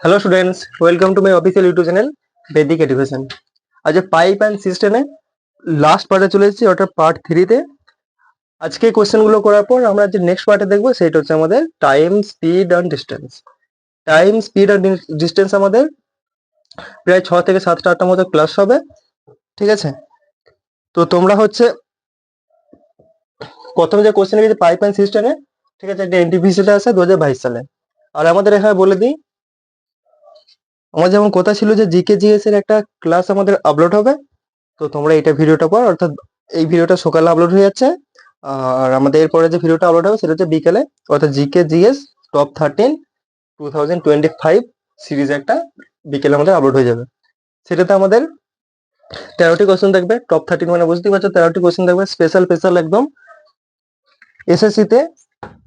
Hello students welcome to my official YouTube channel Vedic education আজ pipe and সিস্টেমে last পার্টে চলে এসেছি ওটা পার্ট থ্রিতে আজকে কোশ্চেনগুলো করার পর আমরা যে নেক্সট পার্টে দেখব, সেটা হচ্ছে আমাদের time speed and distance time speed and distance আমাদের প্রায় ছ থেকে সাতটা আটটার মতো ক্লাস হবে। ঠিক আছে? তো তোমরা হচ্ছে প্রথমে যে কোশ্চেন গেছে পাইপ অ্যান্ড সিস্টেমে ঠিক আছে? একটা এনটিপিসিতে আছে দু হাজার বাইশ সালে। আর আমাদের এখানে বলে দিই, আমার যেমন কথা ছিল যে জিকে জিএস এর একটা ক্লাস আমাদের আপলোড হবে, তো তোমরা এটা ভিডিওটা পর অর্থাৎ এই ভিডিওটা সকালে আপলোড হয়ে যাচ্ছে, আর আমাদের এরপরে যে ভিডিওটা আপলোড হবে সেটা হচ্ছে বিকেলে, অর্থাৎ GK GS top thirteen two thousand twenty five series একটা বিকেলে আমাদের আপলোড হয়ে যাবে। সেটাতে আমাদের তেরোটি কোশ্চেন থাকবে টপ থার্টিন মানে বুঝতেই পারছ, তেরোটি কোশ্চেন থাকবে স্পেশাল স্পেশাল একদম এসএসসিতে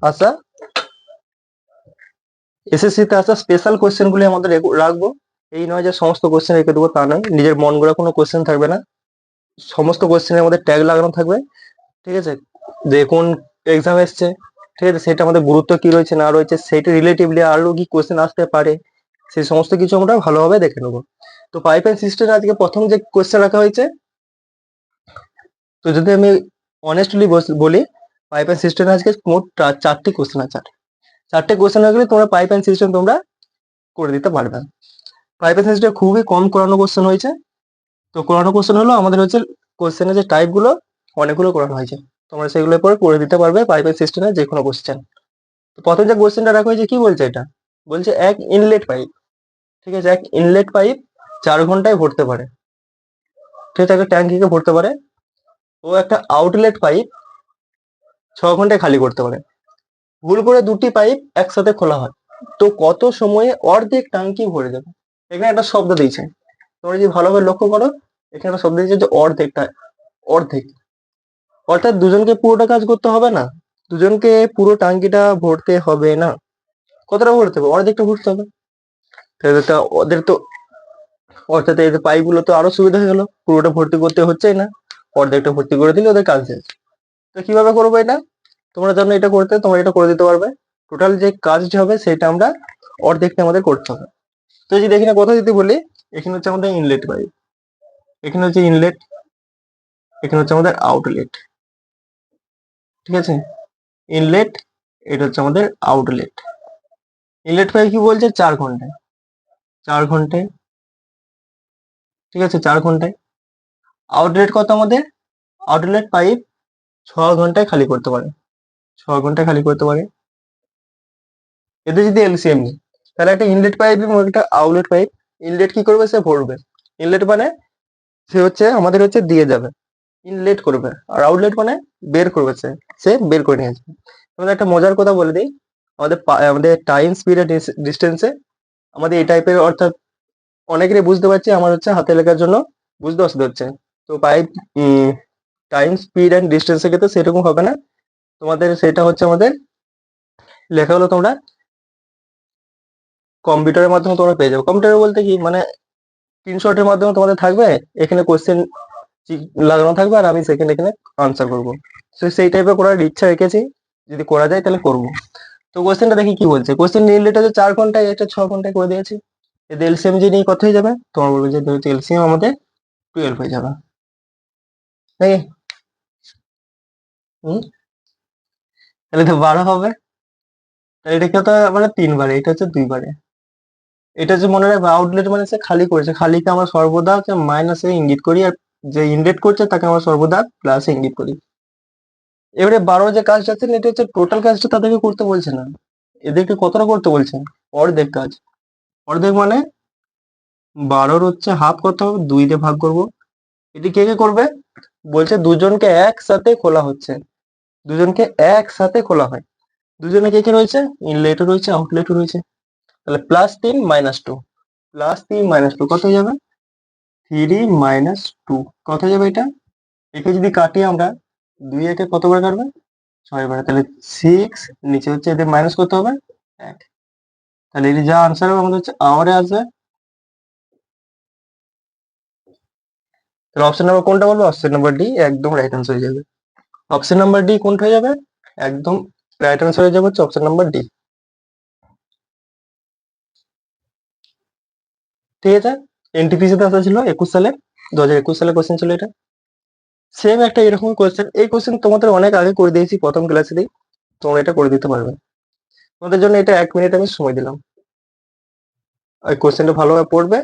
আসা এসএসসিতে আসা স্পেশাল কোশ্চেনগুলি আমাদের রাখব। এই নয় যে সমস্ত কোশ্চেন রেখে দেবো তা নয়। নিজের মন গড়া কোনো কোশ্চেন থাকবে না। সমস্ত কোশ্চেনের মধ্যে ট্যাগ লাগানো থাকবে। ঠিক আছে? যে কোন এক্সাম এসছে, ঠিক আছে? সেটা আমাদের গুরুত্ব কি রয়েছে, না রয়েছে, সেটা রিলেটিভলি আরও কি কোয়েশ্চেন আসতে পারে, সেই সমস্ত কিছু আমরা ভালোভাবে দেখে নেব। তো পাইপ অ্যান্ড সিস্টেম আজকে প্রথম যে কোশ্চেন রাখা হয়েছে, তো যদি আমি অনেস্টলি বলি পাইপ অ্যান্ড সিস্টেম আজকে মোট চারটি কোয়েশ্চেন আছে। চারটে কোশ্চেন হয়ে গেলে তোমরা পাইপ অ্যান্ড সিস্টেম তোমরা করে দিতে পারবে। পাইপ অ্যান্ড সিস্টেম খুবই কম করানো কোশ্চেন হয়েছে। তো করানো কোশ্চেন হলো আমাদের হচ্ছে কোশ্চেনের যে টাইপগুলো, অনেকগুলো করানো হয়েছে। তোমরা সেগুলোর পরে করে দিতে পারবে পাইপ অ্যান্ড সিস্টেমের যে কোনো কোশ্চেন তো প্রথম যে কোয়েশ্চেনটা রাখা হয়েছে কি বলছে এটা? বলছে এক ইনলেট পাইপ ঠিক আছে? এক ইনলেট পাইপ চার ঘন্টায় ভরতে পারে। ঠিক আছে? একটা ট্যাঙ্কিকে ভরতে পারে। ও একটা আউটলেট পাইপ ছ ঘন্টায় খালি করতে পারে। ভুল করে দুটি পাইপ একসাথে খোলা হয়। তো কত সময়ে অর্ধেক টাঙ্কি ভরে যাবে? এখানে একটা শব্দ দিয়েছে। তোমরা যদি ভালোভাবে লক্ষ্য করো, এখানে একটা শব্দ দিয়েছে যে অর্ধেকটা, অর্ধেক। অর্থাৎ দুজনকে পুরোটা কাজ করতে হবে না। দুজনকে পুরো টাঙ্কিটা ভরতে হবে না। কতটা ভরতে হবে? অর্ধেকটা ভরতে হবে। তাহলে ওদের তো, অর্থাৎ এই পাইপগুলো তো আরও সুবিধা হয়ে গেল। পুরোটা ভর্তি করতে হচ্ছেই না। অর্ধেকটা ভর্তি করে দিলে ওদের কাজ শেষ। তো কীভাবে করব এটা? তোমরা জানো এটা করতে, তোমরা এটা করে দিতে পারবে। টোটাল যে কাজটি হবে, সেটা আমরা অর্ধেকটা আমাদের করতে হবে। তো যদি এখানে কথা যদি বলি, এখানে হচ্ছে আমাদের ইনলেট পাইপ এখানে হচ্ছে ইনলেট এখানে হচ্ছে আমাদের আউটলেট ঠিক আছে? ইনলেট এটা হচ্ছে আমাদের আউটলেট ইনলেট পাইপ কি বলছে? চার ঘন্টায় চার ঘন্টায় ঠিক আছে? চার ঘন্টায় আউটলেট কত আমাদের? আউটলেট পাইপ ছ ঘন্টায় খালি করতে পারে। ছ ঘন্টায় খালি করতে পারে। এতে যদি এলসিএম নিই, তাহলে একটা ইনলেট পাইপ এবং একটা আউটলেট পাইপ ইনলেট কি করবে? সে ভরবে। ইনলেট মানে সে হচ্ছে, আমাদের হচ্ছে দিয়ে যাবে। ইনলেট করবে। আর আউটলেট মানে বের করবে সে। সে বের করে নিয়ে তোমাদের একটা মজার কথা বলে দিই। আমাদের আমাদের টাইম স্পিড আর ডিস্টেন্সে আমাদের এই টাইপের অর্থাৎ অনেকেরই বুঝতে পারছি, আমার হচ্ছে হাতে লেখার জন্য বুঝতে অসুবিধা হচ্ছে। তো পাইপ টাইম স্পিড অ্যান্ড ডিস্টেন্সের ক্ষেত্রে সেরকম হবে না। তোমাদের সেটা হচ্ছে আমাদের লেখা হলো তোমরা কম্পিউটারের মাধ্যমে তোমরা পেয়ে যাবে। কম্পিউটার বলতে কি মানে স্ক্রিনশটের মাধ্যমে তোমাদের থাকবে, এখানে কোশ্চেন লাগানো থাকবে আর আমি সেখানে এখানে আনসার করব। তো সেই টাইপের করার ইচ্ছা রেখেছি, যদি করা যায় তাহলে করব। তো কোশ্চেনটা দেখি কি বলছে? কোশ্চেন নিলে এটা হচ্ছে চার ঘন্টায় এটা ছ ঘন্টায় করে দিয়েছি। এতে এলসিএম যে নিয়ে কত হয়ে যাবে, তোমার বলবে যে এলসিএম আমাদের টুয়েলভ হয়ে যাবে। নাকি? হুম? তাহলে তো বারো হবে। তাহলে এটা কত মানে তিনবারে, এটা হচ্ছে দুইবারে। এটা যে মনে রাখবে আউটলেট মানে সে খালি করেছে। খালিকে আমরা সর্বদা হচ্ছে মাইনাসে ইঙ্গিত করি আর যে ইনলেট করছে তাকে আমরা সর্বদা প্লাসে ইঙ্গিত করি। এবারে বারো যে কাজটা আছে এটা হচ্ছে টোটাল কাজটা তাদেরকে করতে বলছে না। এদেরকে কতটা করতে বলছে? অর্ধেক কাজ। অর্ধেক মানে বারোর হচ্ছে হাফ কত হবে, দুই দিয়ে ভাগ করব। এটি কে কে করবে? বলছে দুজনকে একসাথে খোলা হচ্ছে। দুজনকে একসাথে খোলা হয়। দুজনে কে কে রয়েছে? ইনলেটও রয়েছে আউটলেটও রয়েছে। তাহলে প্লাস তিন মাইনাস টু প্লাস তিন মাইনাস টু কত যাবে? থ্রি মাইনাস টু কত যাবে এটা? একে যদি কাটি আমরা দুই একে কতবার কাটবে? ছয় বার। তাহলে সিক্স নিচে হচ্ছে এদের মাইনাস করতে হবে? এক। তাহলে এটি যা আনসার হবে আমাদের হচ্ছে আওয়ারে আসবে। তাহলে অপশন নাম্বার কোনটা বলব? অপশন নাম্বার ডি একদম রাইট আনসার হয়ে যাবে। অপশন নাম্বার ডি কোনটা হয়ে যাবে? একদম রাইট আনসার হয়ে যাবে হচ্ছে অপশন নাম্বার ডি। ঠিক আছে? এনটিপিসিতে আসা ছিল একুশ সালে দু হাজার একুশ সালে কোশ্চেন ছিল এটা। সেম একটা এরকম কোশ্চেন এই কোশ্চেন তোমাদের অনেক আগে করে দিয়েছি, প্রথম ক্লাসে ক্লাসেতেই তোমরা এটা করে দিতে পারবে। তোমাদের জন্য এটা এক মিনিট আমি সময় দিলাম। ওই কোশ্চেনটা ভালোভাবে পড়বে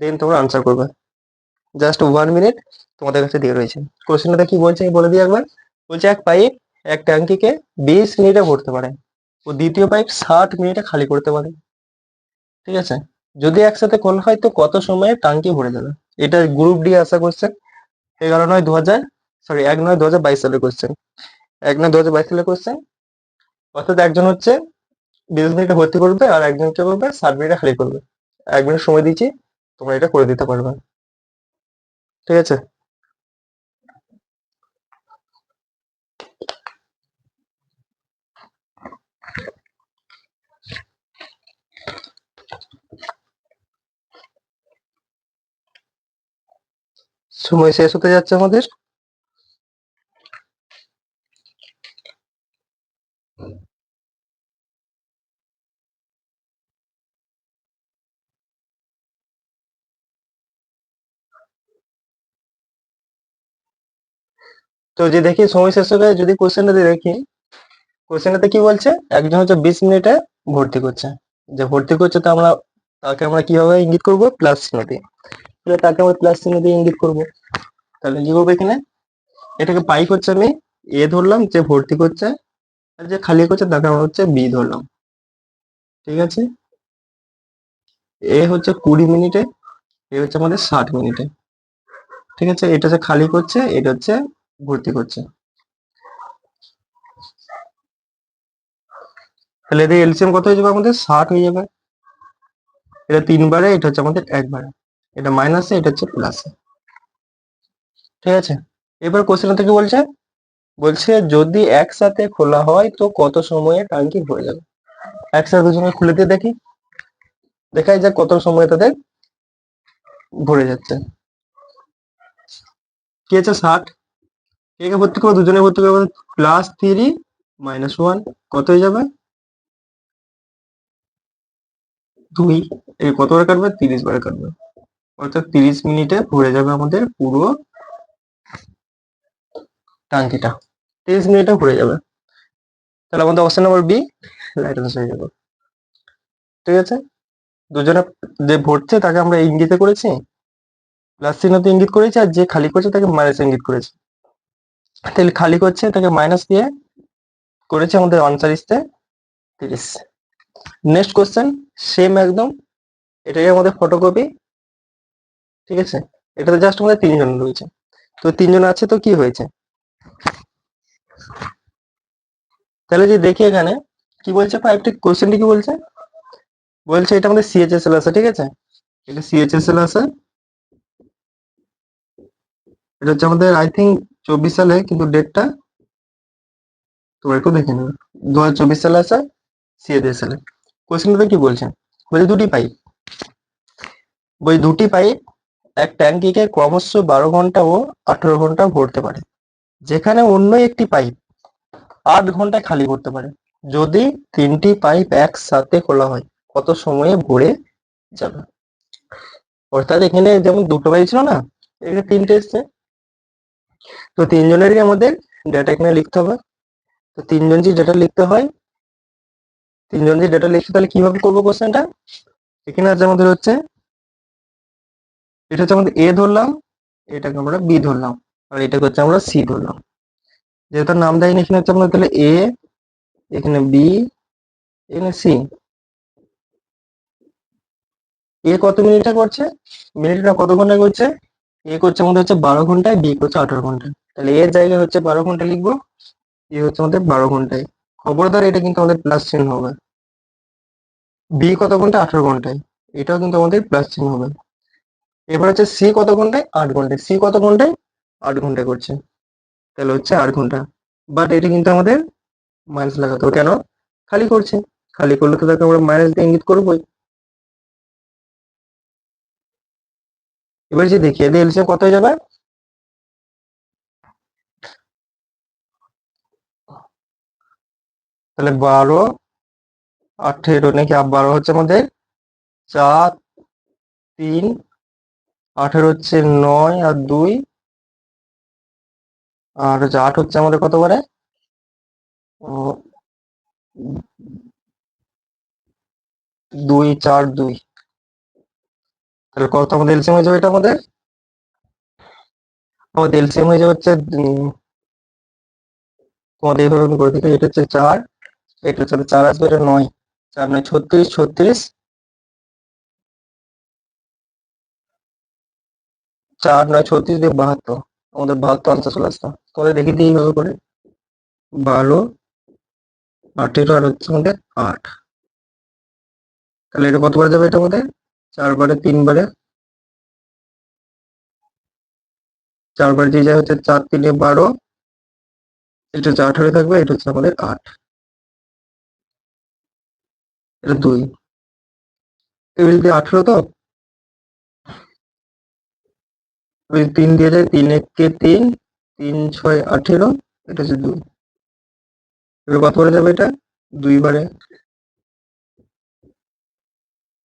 দেন তোমরা আনসার করবে। জাস্ট ওয়ান মিনিট তোমাদের কাছে দিয়ে রয়েছে। কোশ্চেনটা কি বলছে? আমি বলে দিই একবার। বলছে, এক পাইপ এক ট্যাঙ্কিকে বিশ মিনিটে ভরতে পারে। ও দ্বিতীয় পাইপ ষাট মিনিটে খালি করতে পারে। ঠিক আছে? যদি একসাথে কোন হয়, তো কত সময়ে টাঙ্কি ভরে যাবে এটা গ্রুপ ডি আসা কোশ্চেন এগারো নয় দু হাজার সরি এক নয় দু হাজার বাইশ সালের কোশ্চেন এক নয় দু হাজার বাইশ সালের কোশ্চেন অর্থাৎ একজন হচ্ছে বিশ মিনিটে ভর্তি করবে আর একজন কি করবে? ষাট মিনিটে খালি করবে। এক মিনিট সময় দিচ্ছি, তোমরা এটা করে দিতে পারবে। ঠিক আছে? সময় শেষ হতে যাচ্ছে আমাদের। তো যে দেখি সময় শেষ হয়ে যদি কোশ্চেনটা দেখি কোশ্চেনটাতে কি বলছে? একজন হচ্ছে বিশ মিনিটে ভর্তি করছে। যে ভর্তি করছে তো আমরা, তাকে আমরা কীভাবে ইঙ্গিত করব? প্লাস চিহ্ন দিয়ে। তাকে আমরা প্লাস চিহ্ন দিয়ে ইঙ্গিত করব। তাহলে কি এখানে? এটাকে পাই করছে আমি এ ধরলাম, যে ভর্তি করছে, আর যে খালি করছে তাকে আমরা হচ্ছে বি ধরলাম। ঠিক আছে? এ হচ্ছে কুড়ি মিনিটে, এ হচ্ছে আমাদের ষাট মিনিটে। ঠিক আছে? এটা হচ্ছে খালি করছে, এটা হচ্ছে ভর্তি করছে। তাহলে এদের এলসিএম কত হয়ে যাবে আমাদের? ষাট হয়ে যাবে। এটা তিনবারে, এটা হচ্ছে আমাদের একবারে। এটা মাইনাসে এটা হচ্ছে প্লাসে ঠিক আছে? এবার কোশ্চেন থেকে বলছে বলছে যদি একসাথে খোলা হয় তো কত সময়ে টাঙ্কি ভরে যাবে? একসাথে দুজনে খুলে দিয়ে দেখি। দেখাই যাক কত সময় তাদের ভরে যাচ্ছে। কি আছে? ষাট। একে ভর্তি করব? দুজনে ভর্তি করব। প্লাস থ্রি মাইনাস ওয়ান কত হয়ে যাবে? দুই। এই কত বার কাটবে? তিরিশ বার কাটবে। অর্থাৎ তিরিশ মিনিটে ভরে যাবে আমাদের পুরো টাঙ্কিটা। তিরিশ মিনিটে ভরে যাবে। তাহলে আমাদের option number B right answer হয়ে যাবে। ঠিক আছে? দুজনে যে ভরছে তাকে আমরা ইঙ্গিতে করেছি। প্লাস চিহ্নতে ইঙ্গিত করেছি, আর যে খালি করছে তাকে মাইনাস ইঙ্গিত করেছি। তাহলে খালি করছে, তাকে মাইনাস দিয়ে করেছে আমাদের আনসার ইসতে তিরিশ। নেক্সট কোশ্চেন সেম একদম। এটাই আমাদের ফটোকপি ঠিক আছে? এটাতে জাস্ট আমাদের তিনজন রয়েছে। তো তিনজন আছে তো কি হয়েছে? তাহলে যে দেখি এখানে, কি বলছে? ফাইভটি কোশ্চেনটি কি বলছে? বলছে এটা আমাদের সিএইচএসএল আছে ঠিক আছে? এটা সিএইচএসএল আছে এটা হচ্ছে আমাদের আই থিঙ্ক চব্বিশ সালে, কিন্তু ডেটটা তোমরা একটু দেখে নেবে। দু হাজার চব্বিশ সালে আছে সিএইচএসএল কোশ্চেনটাতে কি বলছে? বলছে দুটি পাইপ ওই দুটি পাইপ এক ট্যাঙ্কিকে ক্রমশ বারো ঘণ্টা ও আঠারো ঘণ্টা ভরতে পারে। যেখানে অন্য একটি পাইপ আট ঘণ্টা খালি করতে পারে। যদি তিনটি পাইপ একসাথে খোলা হয়, কত সময়ে ভরে যাবে? অর্থাৎ এখানে যেমন দুটো পাইপ ছিল না, এখানে তিনটে এসছে। তো তিনজনেরই আমাদের ডেটা এখানে লিখতে হবে। তো তিনজন যে ডেটা লিখতে হয়, তিনজন যে ডেটা লিখছে, তাহলে কীভাবে করব কোশ্চেনটা এখানে আছে আমাদের হচ্ছে, এটা হচ্ছে আমাদের এ ধরলাম, এটাকে আমরা বি ধরলাম, আর এটাকে হচ্ছে আমরা সি ধরলাম। যেহেতু নাম দেয়নি এখানে হচ্ছে আমরা তাহলে এ এখানে বি এখানে সি এ কত মিনিটটা করছে? মিনিটটা কত ঘন্টায় করছে? এ করছে আমাদের হচ্ছে বারো ঘন্টায় বি করছে আঠারো ঘন্টায়। তাহলে এর জায়গায় হচ্ছে বারো ঘণ্টা লিখব এ হচ্ছে আমাদের বারো ঘন্টায়। খবরদার, এটা কিন্তু আমাদের প্লাস চিহ্ন হবে। বি কত ঘণ্টা? আঠারো ঘন্টায়। এটাও কিন্তু আমাদের প্লাস চিহ্ন হবে। এবার হচ্ছে সি কত ঘন্টায়? আট ঘন্টায়। সি কত ঘন্টায়? আট ঘন্টায় করছে। তাহলে হচ্ছে আট ঘণ্টা। বাট এটা কিন্তু আমাদের মাইনাস লাগাতে হবে। কেন? খালি করছে। খালি করলে তো তাকে আমরা মাইনাস দিয়ে ইঙ্গিত করবোই। এবার যে দেখি, এদের এলসিএম কত হয়ে যাবে? তাহলে বারো, আঠেরো নাকি বারো হচ্ছে আমাদের চার, তিন, আঠেরো হচ্ছে নয় আর দুই আর হচ্ছে আট হচ্ছে আমাদের কত পারে ও, দুই চার দুই। তাহলে কত আমাদের এলসিএম হয়ে যাবে এটা আমাদের? আমাদের এলসিএম হয়ে যাবে হচ্ছে তোমাদের এইভাবে আমি করে দিচ্ছি এটা হচ্ছে চার এটা হচ্ছে চার আসবে এটা নয়। চার নয় ছত্রিশ ছত্রিশ। চার নয় ছত্রিশ দিয়ে বাহাত্তর। আমাদের বাহাত্তর আনসার চলে আসতো তোমাদের দেখি দিই এইভাবে করে। বারো, আঠেরো আর হচ্ছে আমাদের আট। তাহলে এটা কতবার যাবে এটা আমাদের? চারবারে তিনবারে। চারবার যে যায় হচ্ছে চার তিনে বারো। এটা হচ্ছে আঠারো থাকবে, এটা হচ্ছে আমাদের আট। এটা দুই। টেবিল দিয়ে আঠেরো তো ওই তিন দিয়ে যায়, তিন এককে তিন তিন ছয় আঠেরো, এটা হচ্ছে দুই। এবার কত করে যাবে এটা? দুইবারে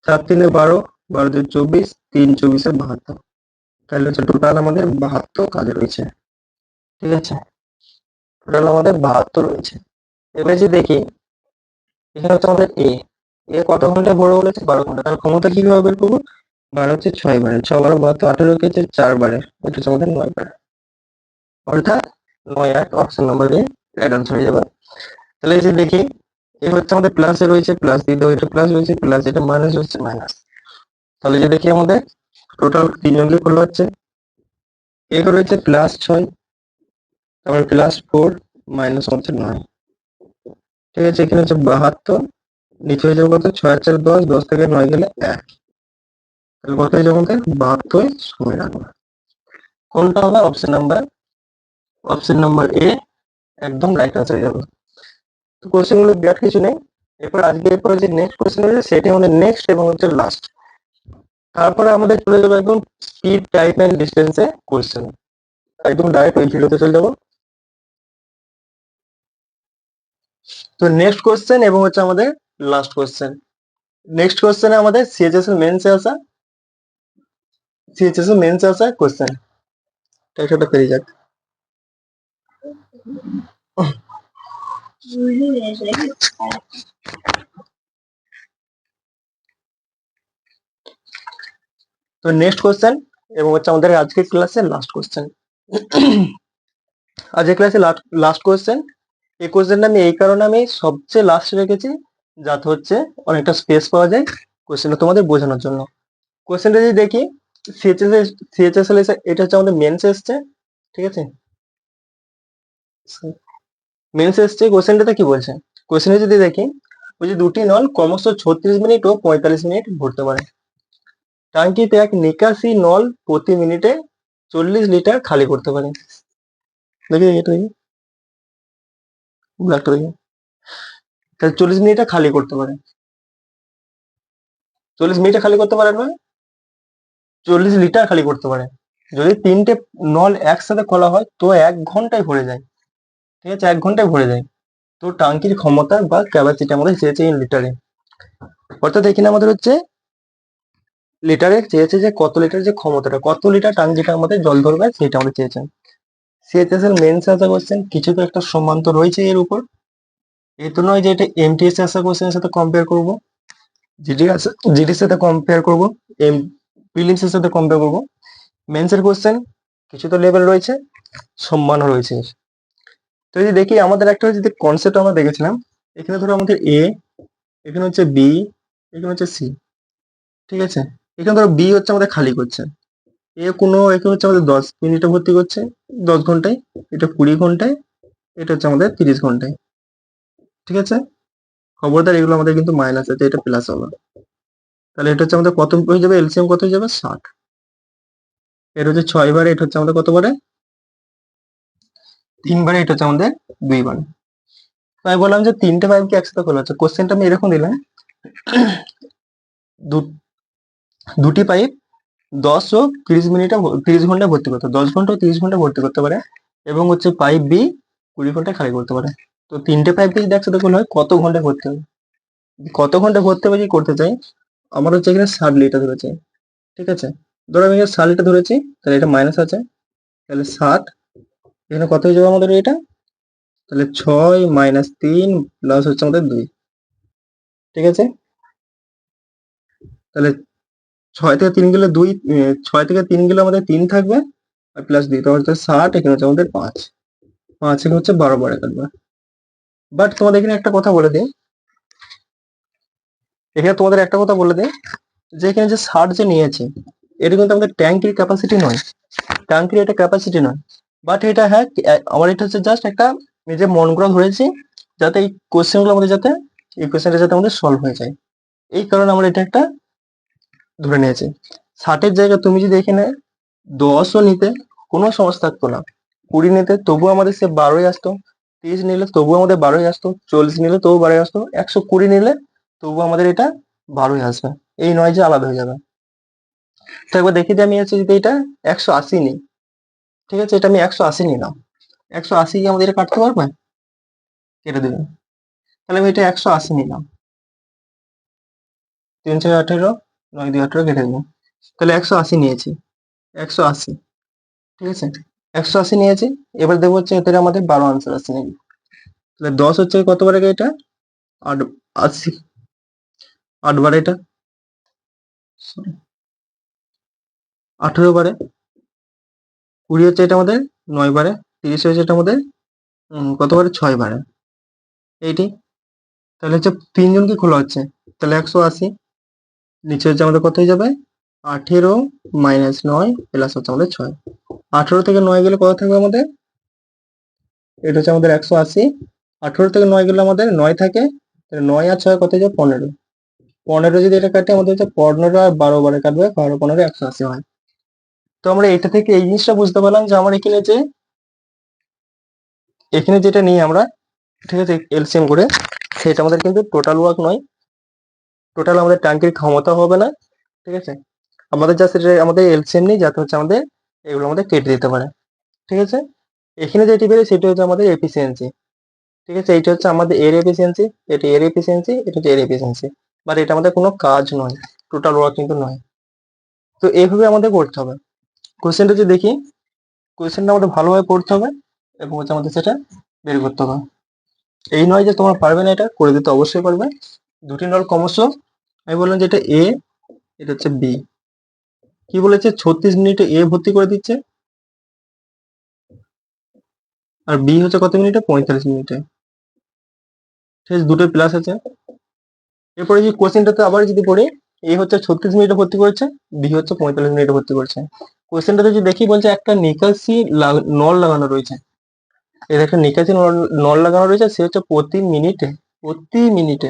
চার তিনে বারো বারো দুই চব্বিশ, তিন চব্বিশে বাহাত্তর। তাহলে হচ্ছে টোটাল আমাদের বাহাত্তর কাজে রয়েছে। ঠিক আছে? টোটাল আমাদের বাহাত্তর রয়েছে। এবারে যে দেখি, এখানে হচ্ছে আমাদের এ এ কত ঘণ্টা বড় বলেছে বারো ঘণ্টা। তাহলে ক্ষমতা কীভাবে বের করব? বারো হচ্ছে ছয় বারে, ছ বারো বাহাত্তর আঠেরো কে হচ্ছে চার বারে, এটা হচ্ছে আমাদের নয় বারে। অর্থাৎ নয় এক অপশন নাম্বার এ আনসার হয়ে যাবে। তাহলে এই যে দেখি, এ হচ্ছে আমাদের প্লাসে রয়েছে প্লাস দিয়ে দেবো, এটা প্লাস রয়েছে প্লাস এটা মাইনাস হচ্ছে মাইনাস তাহলে যে দেখি আমাদের টোটাল তিনজনকে করলে হচ্ছে, এ রয়েছে প্লাস ছয়, তারপরে প্লাস ফোর মাইনাস হচ্ছে নয় ঠিক আছে, এখানে হচ্ছে বাহাত্তর, নিচে হয়ে যাবে কত? ছয় চার দশ দশ থেকে নয় গেলে এক। তাহলে কত হয়ে আমাদের বাহাত্তর রাখব কোনটা হবে? Option number option number A একদম রাইট আনসার যাবে। কোশ্চেনগুলো বিরাট কিছু নেই। এরপর আজকে এরপরে যে নেক্সট কোশ্চেন রয়েছে, সেটি আমাদের নেক্সট এবং হচ্ছে লাস্ট তারপরে আমাদের চলে যাব একদম স্পিড টাইপ অ্যান্ড ডিস্টেন্সে কোশ্চেন একদম ডাইরেক্ট ওই ভিডিওতে চলে যাব। তো নেক্সট কোশ্চেন এবং হচ্ছে আমাদের লাস্ট কোশ্চেন নেক্সট কোশ্চেনে আমাদের সিএচএস এর মেন্সে আসা সিএচএস এর মেন্সে আসা কোশ্চেন একটা পেয়ে যাক তো নেক্সট কোশ্চেন এবং হচ্ছে আমাদের আজকের ক্লাসের লাস্ট কোশ্চেন আজকের ক্লাসে লাস্ট কোশ্চেন এই কোশ্চেনটা আমি এই কারণে আমি সবচেয়ে লাস্ট রেখেছি, যাতে হচ্ছে অনেকটা স্পেস পাওয়া যায় কোশ্চেনটা তোমাদের বোঝানোর জন্য। কোশ্চেনটা যদি দেখি সিএচএস সিএচএস এল এটা হচ্ছে আমাদের মেন্স এসছে, ঠিক আছে? মেন্স এসছে কোশ্চেনটাতে কি বলছে? কোশ্চেনে যদি দেখি ওই যে দুটি নল ক্রমশ ছত্রিশ মিনিট ও পঁয়তাল্লিশ মিনিট ভরতে পারে। টাঙ্কিতে এক নিকাশি নল প্রতি মিনিটে চল্লিশ লিটার খালি করতে পারে। দেখি, এটা দেখি। ব্ল্যাকটা দেখি। চল্লিশ মিনিটে খালি করতে পারে। চল্লিশ মিনিটে খালি করতে পারে নয় চল্লিশ লিটার খালি করতে পারে। যদি তিনটে নল একসাথে খোলা হয়, তো এক ঘন্টায় ভরে যায়। ঠিক আছে, এক ঘন্টায় ভরে যায়। তো টাঙ্কির ক্ষমতা বা ক্যাপাসিটি আমাদের চেয়েছে ইন লিটারে অর্থাৎ এখানে আমাদের হচ্ছে লিটারে চেয়েছে যে কত লিটার যে ক্ষমতাটা, কত লিটার টাঙ্কিটা আমাদের জল ধরবে সেটা আমাদের চেয়েছে। সিএচএস এর মেন আসা কোশ্চেন কিছু তো একটা সম্মান তো রয়েছে এর উপর। এই তো নয় যে এটা এমটিএস আসা কোশ্চেনের সাথে কম্পেয়ার করব। জিডির সাথে কম্পেয়ার করব। এম প্রিলিমস এর সাথে কম্পেয়ার করব। মেন্সের কোশ্চেন কিছু তো লেভেল রয়েছে সম্মানও রয়েছে। তো যদি দেখি, আমাদের একটা যদি কনসেপ্ট আমরা দেখেছিলাম, এখানে ধরো আমাদের এ এখানে হচ্ছে বি এখানে হচ্ছে সি ঠিক আছে? এখানে ধরো বি হচ্ছে আমাদের খালি করছে। এ কোনো, এখানে হচ্ছে আমাদের দশ মিনিটে ভর্তি করছে, দশ ঘন্টায়, এটা কুড়ি ঘন্টায়, এটা হচ্ছে আমাদের তিরিশ ঘন্টায়, ঠিক আছে? খবরদার, এগুলো আমাদের কিন্তু মাইনাস আছে, এটা প্লাস হবে। তাহলে এটা হচ্ছে আমাদের কত হয়ে যাবে? এলসিএম কত হয়ে যাবে? ষাট। এটা হচ্ছে ছয় বারে, এটা হচ্ছে আমাদের কত বারে? তিনবারে এটা হচ্ছে আমাদের দুই বারে। তো আমি বললাম যে তিনটে পাইপ কি একসাথে খোলা হচ্ছে কোশ্চেনটা আমি এরকম দিলাম। দুটি পাইপ দশ ও তিরিশ মিনিটে তিরিশ ঘণ্টা ভর্তি করতে, দশ ঘণ্টা ও তিরিশ ঘণ্টা ভর্তি করতে পারে এবং হচ্ছে পাইপ বি কুড়ি ঘণ্টা খালি করতে পারে। তো তিনটে পাইপ যদি একসাথে খোলা হয়, কত ঘণ্টা ভর্তি হবে? কত ঘণ্টা ভর্তি হবে কি করতে চাই আমার হচ্ছে এখানে ষাট লিটার ধরেছি, ঠিক আছে? ধরো আমি এখানে সালটা ধরেছি, তাহলে এটা মাইনাস আছে, তাহলে সাত, এখানে কত হয়ে যাবে আমাদের এটা? তাহলে ছয় মাইনাস তিন প্লাস হচ্ছে আমাদের দুই, ঠিক আছে? তাহলে ছয় থেকে তিন গেলে দুই ছয় থেকে তিন গেলে আমাদের তিন থাকবে, আর প্লাস দুই তো হচ্ছে ষাট এখানে হচ্ছে আমাদের পাঁচ পাঁচ এখানে হচ্ছে বারো বারে কাটবে বাট তোমাদের এখানে একটা কথা বলে দিই এখানে তোমাদের একটা কথা বলে দিই, যে এখানে যে ষাট যে নিয়েছে, এটা কিন্তু আমাদের ট্যাঙ্কির ক্যাপাসিটি নয়। ট্যাঙ্কির এটা ক্যাপাসিটি নয়। বাট এটা হ্যাঁ আমার এটা হচ্ছে জাস্ট একটা নিজের মন করা ধরেছি যাতে এই কোশ্চেনগুলো আমাদের যাতে, এই কোশ্চেনটা যাতে আমাদের সলভ হয়ে যায়। এই কারণে আমরা এটা একটা ধরে নিয়েছি। ষাটের জায়গায় তুমি যদি এখানে দশও নিতে, কোনো সমস্যা থাকতো না। কুড়ি নিতে, তবুও আমাদের সে বারোই আসতো। তিরিশ নিলে তবুও আমাদের বারোই আসতো। চল্লিশ নিলে তবু বারোই আসতো। একশো কুড়ি নিলে তবুও আমাদের এটা বারোই আসবে। এই নয় যে আলাদা হয়ে যাবে। তো একবার দেখি যে আমি হচ্ছে যদি এটা একশো আশি নিই, ঠিক আছে? এটা আমি একশো আশি নিলাম একশো আশি কি আমাদের কাটতে পারবে? কেটে দেবে। তাহলে আমি এটা একশো আশি নিলাম তিন ছয় আঠেরো, নয় দুই আঠেরো কেটে দেবো। তাহলে একশো আশি নিয়েছি। একশো আশি, ঠিক আছে? একশো আশি নিয়েছি। এবার দেখব হচ্ছে এতে আমাদের বারো আনসার আছে নাকি? তাহলে দশ হচ্ছে কত বার আগে এটা? আট, আশি। আট বার এটা. আঠেরো বারে। কুড়ি হচ্ছে এটা আমাদের নয় বারে। তিরিশ হচ্ছে এটা আমাদের উম, কত বারে? ছয় বারে। এইটি? তাহলে হচ্ছে তিনজনকে খোলা হচ্ছে। তাহলে একশো আশি। নিচে হচ্ছে আমাদের কত হয়ে যাবে? আঠেরো মাইনাস নয় প্লাস হচ্ছে আমাদের ছয়। আঠেরো থেকে নয় গেলে কত থাকবে আমাদের? এটা হচ্ছে আমাদের একশো আশি। আঠেরো থেকে নয় গেলে আমাদের নয় থাকে। নয় আর ছয় কত হয়ে যাবে? পনেরো। পনেরো যদি এটা কাটে, আমাদের হচ্ছে পনেরো আর বারো বারে কাটবে, বারো, পনেরো, একশো আশি হয়। তো আমরা এটা থেকে এই জিনিসটা বুঝতে পারলাম যে আমার এখানে যে, এখানে যেটা নিই আমরা, ঠিক আছে, এলসিএম করে, সেটা আমাদের কিন্তু টোটাল ওয়ার্ক নয়। টোটাল আমাদের ট্যাঙ্কের ক্ষমতা হবে না, ঠিক আছে? আমাদের যা সেটা আমাদের এলসিএম নেই, যাতে হচ্ছে আমাদের এগুলো আমাদের কেটে দিতে পারে, ঠিক আছে? এখানে যেটি বেরোয় সেটা হচ্ছে আমাদের এফিসিয়েন্সি ঠিক আছে? এইটা হচ্ছে আমাদের এর এফিসিয়েন্সি এটা এর এফিসিয়েন্সি এটা হচ্ছে এর এফিসিয়েন্সি বাট এটা আমাদের কোনো কাজ নয়। টোটাল ওয়ার্ক কিন্তু নয়। তো এইভাবে আমাদের করতে হবে। কোশ্চেনটা যদি দেখি কোশ্চেনটা আমাদের ভালোভাবে পড়তে হবে এবং হচ্ছে আমাদের সেটা বের করতে হবে। এই নয় যে তোমরা পারবে না এটা, করে দিতে অবশ্যই পারবে। দুটি নল ক্রমশ, আমি বললাম যে এটা এ এটা হচ্ছে বি কি বলেছে? ছত্রিশ মিনিটে এ ভর্তি করে দিচ্ছে। আর বি হচ্ছে কত মিনিটে? পঁয়তাল্লিশ মিনিটে। ঠিক দুটো প্লাস আছে। এরপরে যে কোশ্চেনটাতে আবার যদি পড়ি, এ হচ্ছে ছত্রিশ মিনিটে ভর্তি করেছে, বি হচ্ছে পঁয়তাল্লিশ মিনিটে ভর্তি করেছে। কোশ্চেনটাতে যদি দেখি, বলছে একটা নিকাশি নল লাগানো রয়েছে। এর একটা নিকাশি নল- লাগানো রয়েছে, সে হচ্ছে প্রতি মিনিটে প্রতি মিনিটে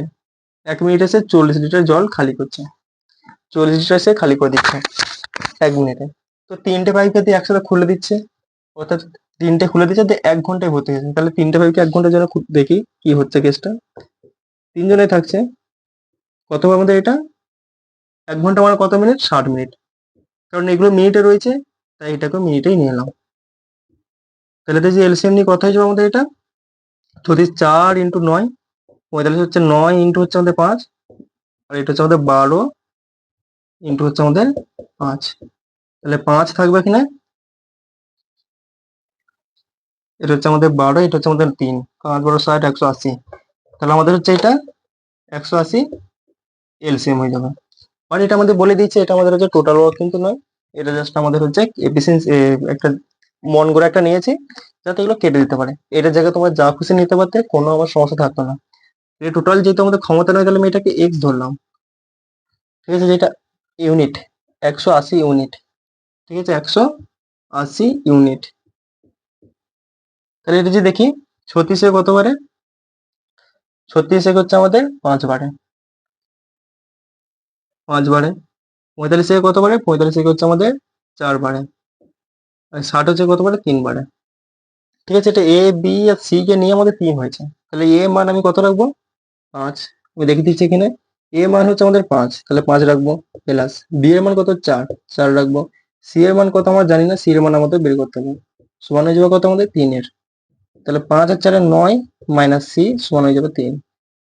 এক মিনিটে সে চল্লিশ লিটার জল খালি করছে। চল্লিশ লিটার সে খালি করে দিচ্ছে এক মিনিটে। তো তিনটে পাইপকে দিয়ে একসাথে খুলে দিচ্ছে, অর্থাৎ তিনটে খুলে দিচ্ছে, দিয়ে এক ঘন্টায় ভর্তি হয়েছে। তাহলে তিনটে পাইপকে এক ঘণ্টার জন্য দেখি কি হচ্ছে কেসটা তিনজনে থাকছে কত আমাদের এটা? এক ঘণ্টা মানে কত মিনিট? ষাট মিনিট। কারণ এগুলো মিনিটে রয়েছে, তাই এটাকে মিনিটেই নিয়ে এলাম। তাহলে যে এলসিএম নিয়ে কথা হয়ে যাবে আমাদের এটা। যদি চার ইন্টু নয়, পঁয়তাল্লিশ হচ্ছে নয় ইন্টু হচ্ছে আমাদের পাঁচ, আর এটা হচ্ছে আমাদের বারো ইন্টু হচ্ছে আমাদের পাঁচ। তাহলে পাঁচ থাকবে কিনা এটা হচ্ছে আমাদের বারো, এটা হচ্ছে আমাদের তিন। পাঁচ বারো ষাট, একশো আশি। তাহলে আমাদের হচ্ছে এটা, একশো আশি এলসিএম হয়ে যাবে। মানে এটা আমাদের বলে দিচ্ছে এটা আমাদের হচ্ছে টোটাল ওয়ার্ক কিন্তু নয়। এটা জাস্ট আমাদের হচ্ছে এফিসিয়েন্সি একটা মন করে একটা নিয়েছি, যাতে এগুলো কেটে দিতে পারে। এটার জায়গায় তোমরা যা খুশি নিতে পারতে, কোনো আমার সমস্যা থাকতো না। এটা টোটাল যেহেতু আমাদের ক্ষমতা নয়, তাহলে আমি এটাকে এক্স ধরলাম। ঠিক আছে, যেটা ইউনিট একশো আশি ইউনিট ঠিক আছে, একশো আশি ইউনিট তাহলে এটা যে দেখি, ছত্রিশে কত বারে ছত্রিশে হচ্ছে আমাদের পাঁচ বারে পাঁচ বারে। পঁয়তাল্লিশ থেকে কত বারে? পঁয়তাল্লিশ থেকে হচ্ছে আমাদের চার বারে। আর ষাট হচ্ছে কত বারে? তিন বারে। ঠিক আছে, এটা A B R C K নিয়ে আমাদের তিন হয়েছে। তাহলে এ মান আমি কত রাখব? পাঁচ। আমি দেখে দিচ্ছি এখানে। এ মান হচ্ছে আমাদের পাঁচ। তাহলে পাঁচ রাখব প্লাস বি এর মান কত? চার। চার রাখব। সি এর মান কত আমার জানি না। সি এর মান আমাদের বের করতে হবে। সমান হয়ে যাবে কত আমাদের? তিনের তাহলে পাঁচ আর চারে নয় মাইনাস সি সমান হয়ে যাবে তিন।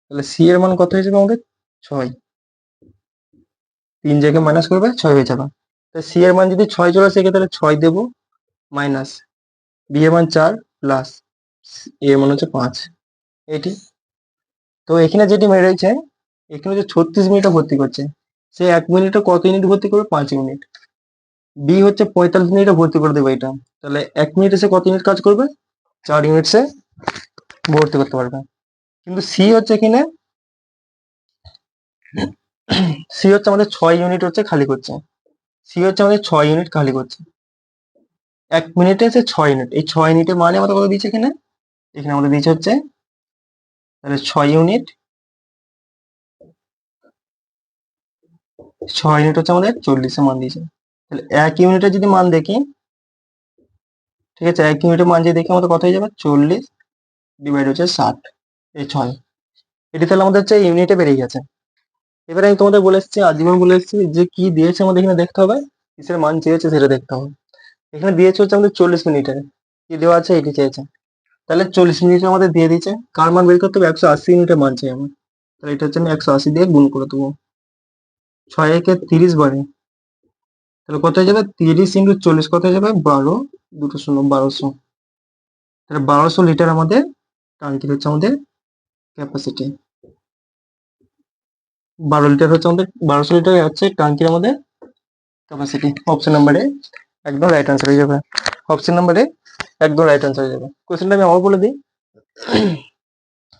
তাহলে সি এর মান কত হয়ে যাবে আমাদের? ছয়। তিন জায়গায় মাইনাস করবে, ছয় হয়ে যাবে। তো সি এর মান যদি ছয় চলে আসে তাহলে ছয় দেবো মাইনাস বি এর মান চার প্লাস এ এর মান হচ্ছে পাঁচ। এটি তো এখানে যেটি মেরে রয়েছে, এখানে হচ্ছে ছত্রিশ মিনিটে ভর্তি করছে, সে এক মিনিটে কত ইউনিট ভর্তি করবে? পাঁচ ইউনিট বি হচ্ছে পঁয়তাল্লিশ মিনিটে ভর্তি করে দেবে এটা। তাহলে এক মিনিটে সে কত ইউনিট কাজ করবে? চার ইউনিট সে ভর্তি করতে পারবে। কিন্তু সি হচ্ছে এখানে সি হচ্ছে আমাদের ছয় ইউনিট হচ্ছে খালি করছে। সি হচ্ছে আমাদের ছয় ইউনিট খালি করছে। এক মিনিটে সে ছয় ইউনিট এই ছয় ইউনিটের মানে আমাদের কত দিচ্ছে এখানে? এখানে আমাদের দিচ্ছে হচ্ছে, তাহলে ছয় ইউনিট ছয় ইউনিট হচ্ছে আমাদের চল্লিশে মান দিয়েছে। তাহলে এক ইউনিটের যদি মান দেখি, ঠিক আছে, এক ইউনিটের মান যদি দেখি, আমাদের কত হয়ে যাবে? চল্লিশ ডিভাইড হচ্ছে ষাট। এই ছয়। এটি তাহলে আমাদের হচ্ছে ইউনিটে বেরিয়ে গেছে। এবারে আমি তোমাদের বলে এসেছি আজীবন বলে এসেছি যে কি দিয়েছে আমাদের এখানে দেখতে হবে, কিসের মান চেয়েছে সেটা দেখতে হবে। এখানে দিয়েছে হচ্ছে আমাদের চল্লিশ মিনিটের, কি দেওয়া আছে এটি চেয়েছে। তাহলে চল্লিশ মিনিটে আমাদের দিয়ে দিয়েছে, কার মান বের করতে হবে? একশো আশি ইউনিটের মান চাই আমার। তাহলে এটা হচ্ছে আমি একশো আশি দিয়ে গুণ করে দেবো। ছয় একে তিরিশ বারে, তাহলে কত হয়ে যাবে? তিরিশ ইন্টু চল্লিশ কত হয়ে যাবে? বারো, দুটো শূন্য বারোশো তাহলে বারোশো লিটার আমাদের টাঙ্কির হচ্ছে আমাদের ক্যাপাসিটি বারো লিটার হচ্ছে আমাদের, বারোশো লিটার হচ্ছে টাঙ্কির আমাদের ক্যাপাসিটি অপশন নাম্বারে একদম রাইট আনসার হয়ে যাবে। অপশন নাম্বারে একদম রাইট আনসার হয়ে যাবে। কোশ্চেনটা আমি আবার বলে দিই।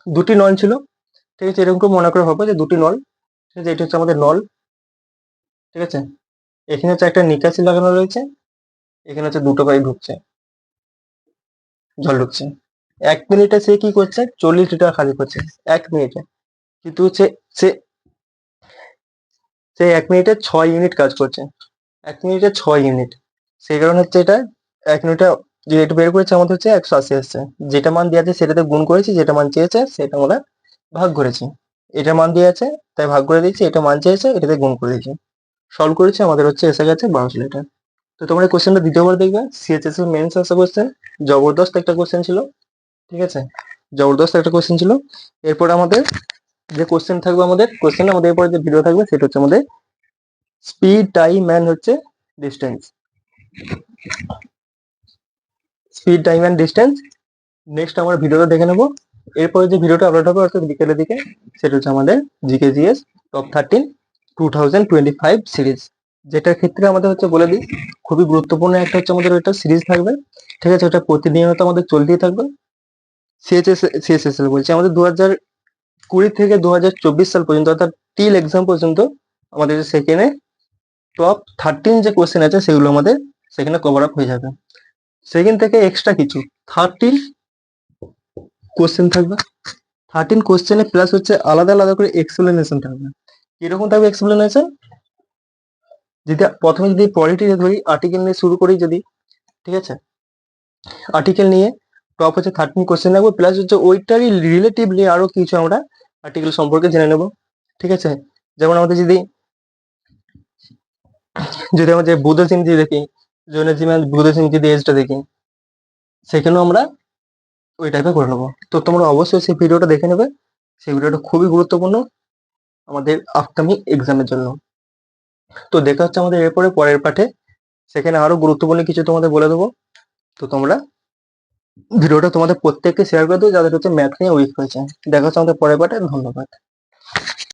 দুটি নল ছিল, ঠিক আছে? এরকম মনে করে হবে যে দুটি নল ঠিক আছে? এটা হচ্ছে আমাদের নল ঠিক আছে? এখানে হচ্ছে একটা নিকাশি লাগানো রয়েছে, এখানে হচ্ছে দুটো পাইপ ঢুকছে, জল ঢুকছে। এক মিনিটে সে কি করছে? চল্লিশ লিটার খালি করছে, এক মিনিটে। কিন্তু হচ্ছে সে সে এক মিনিটে ছয় ইউনিট কাজ করছে। এক মিনিটে ছয় ইউনিট সেই কারণে হচ্ছে এটা, এক মিনিটে যে এটা বের করেছে আমাদের হচ্ছে একশো আশি আসছে। যেটা মান দিয়ে আছে সেটাতে গুণ করেছি, যেটা মান চেয়েছে সেটা আমরা ভাগ করেছি। এটা মান দিয়ে আছে, তাই ভাগ করে দিয়েছি, এটা মান চেয়েছে, এটাতে গুণ করে দিয়েছি। সলভ করেছি, আমাদের হচ্ছে এসে গেছে বারোশো লিটার তো তোমরা এই কোশ্চেনটা দ্বিতীয়বার দেখবে। সিএচএস এর মেন্স আসা কোশ্চেন জবরদস্ত একটা কোশ্চেন ছিল, ঠিক আছে? জবরদস্ত একটা কোশ্চেন ছিল। এরপর আমাদের যে কোশ্চেন থাকবে আমাদের কোশ্চেন আমাদের এরপরে যে ভিডিও থাকবে, সেটা হচ্ছে আমাদের স্পিড টাইম অ্যান্ড হচ্ছে distance speed time and distance next আমরা ভিডিওটা দেখে নেব। এরপরে যে ভিডিওটা আপলোড হবে অর্থাৎ বিকেলের দিকে, সেটা হচ্ছে আমাদের GK GS top thirteen two thousand twenty five series যেটার ক্ষেত্রে আমাদের হচ্ছে বলে দিই, খুবই গুরুত্বপূর্ণ একটা হচ্ছে আমাদের ওইটা সিরিজ থাকবে। ঠিক আছে, ওটা প্রতিনিয়ত আমাদের চলতেই থাকবে। সিএচএস সিএসএসএল বলছি। আমাদের দু হাজার কুড়ি থেকে দু হাজার চব্বিশ সাল পর্যন্ত, অর্থাৎ টিল এক্সাম পর্যন্ত আমাদের সেখানে টপ থার্টিন যে কোশ্চেন আছে, সেগুলো আমাদের সেখানে কভার আপ হয়ে যাবে। সেখান থেকে এক্সট্রা কিছু থার্টিন কোশ্চেন থাকবে। থার্টিন কোশ্চেনে প্লাস হচ্ছে আলাদা আলাদা করে এক্সপ্লেনেশন থাকবে। কীরকম থাকবে এক্সপ্লেনেশন যদি প্রথমে যদি পলিটি ধরি আর্টিকেল নিয়ে শুরু করি যদি, ঠিক আছে? আর্টিকেল নিয়ে টপ হচ্ছে থার্টিন কোশ্চেন রাখব প্লাস হচ্ছে ওইটারই রিলেটিভলি আরও কিছু আমরা আর্টিকেল সম্পর্কে জেনে নেব, ঠিক আছে? যেমন আমাদের যদি যদি আমাদের বুদ্ধ যদি দেখি জৈনজিমান বুদ্ধ সিং যদি এজটা দেখি, সেখানেও আমরা ওই টাইপে করে নেব। তো তোমরা অবশ্যই সেই ভিডিওটা দেখে নেবে। সেই ভিডিওটা খুবই গুরুত্বপূর্ণ আমাদের আপকামিং এক্সামের জন্য। তো দেখা হচ্ছে আমাদের এরপরে পরের পাঠে। সেখানে আরও গুরুত্বপূর্ণ কিছু তোমাদের বলে দেবো। তো তোমরা ভিডিওটা তোমাদের প্রত্যেককে শেয়ার করে দেবো যাদের হচ্ছে ম্যাথ নিয়ে উইক হয়েছে। দেখা হচ্ছে আমাদের পরের পাঠে ধন্যবাদ।